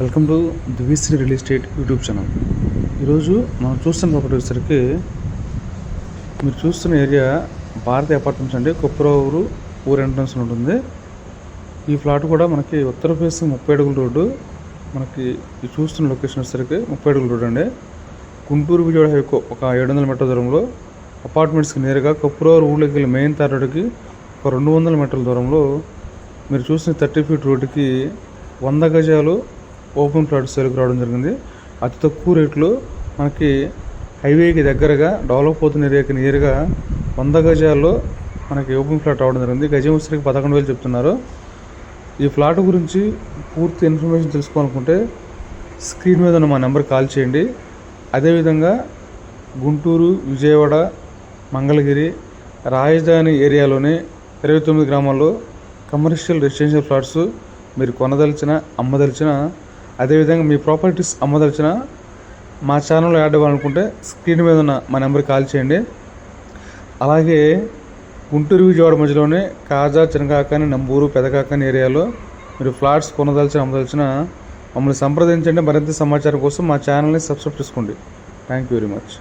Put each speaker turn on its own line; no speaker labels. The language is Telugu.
Welcome to Divishree real estate YouTube channel. ఈరోజు మనం చూస్తున్న ప్రాపర్టీ వచ్చేసరికి మీరు చూస్తున్న ఏరియా భారతి అపార్ట్మెంట్స్ అండి. కుప్పరూరు ఊరు ఎంట్రన్స్ ఉంటుంది. ఈ ఫ్లాట్ కూడా మనకి ఉత్తర ఫేసింగ్ ముప్పై అడుగుల రోడ్డు. మనకి ఈ చూస్తున్న లొకేషన్ వచ్చేసరికి ముప్పై అడుగుల రోడ్డు అండి. గుంటూరు విజయవాడ హైకో ఒక ఏడు వందల మీటర్ల దూరంలో అపార్ట్మెంట్స్కి నేరుగా కుప్పరూరు ఊళ్ళోకి వెళ్ళి మెయిన్ తార్ రోడ్డుకి ఒక రెండు వందల మీటర్ల దూరంలో మీరు చూసిన థర్టీ ఫీట్ రోడ్డుకి వంద గజాలు ఓపెన్ ప్లాట్ సేల్కి రావడం జరిగింది. అతి తక్కువ రేట్లో మనకి హైవేకి దగ్గరగా డెవలప్ అవుతున్న ఏరియాకి నియర్గా వంద గజాల్లో మనకి ఓపెన్ ఫ్లాట్ రావడం జరిగింది. గజం వచ్చరికి పదకొండు వేలు చెప్తున్నారు. ఈ ఫ్లాట్ గురించి పూర్తి ఇన్ఫర్మేషన్ తెలుసుకోవాలనుకుంటే స్క్రీన్ మీద ఉన్న మా నెంబర్ కాల్ చేయండి. అదేవిధంగా గుంటూరు విజయవాడ మంగళగిరి రాజధాని ఏరియాలోనే ఇరవై తొమ్మిది గ్రామాల్లో కమర్షియల్ రెసిడెన్షియల్ ఫ్లాట్స్ మీరు కొనదలిచిన అమ్మదలిచిన అదేవిధంగా మీ ప్రాపర్టీస్ అమ్మదలిచిన మా ఛానల్లో యాడ్ అవ్వాలనుకుంటే స్క్రీన్ మీద ఉన్న మా నెంబర్కి కాల్ చేయండి. అలాగే గుంటూరు విజయవాడ మధ్యలోనే కాజా చినకాకాని నంబూరు పెదకాకాని ఏరియాలో మీరు ఫ్లాట్స్ కొనదలిచిన అమ్మదలిచిన మమ్మల్ని సంప్రదించండి. మరింత సమాచారం కోసం మా ఛానల్ని సబ్స్క్రైబ్ చేసుకోండి. Thank you very much.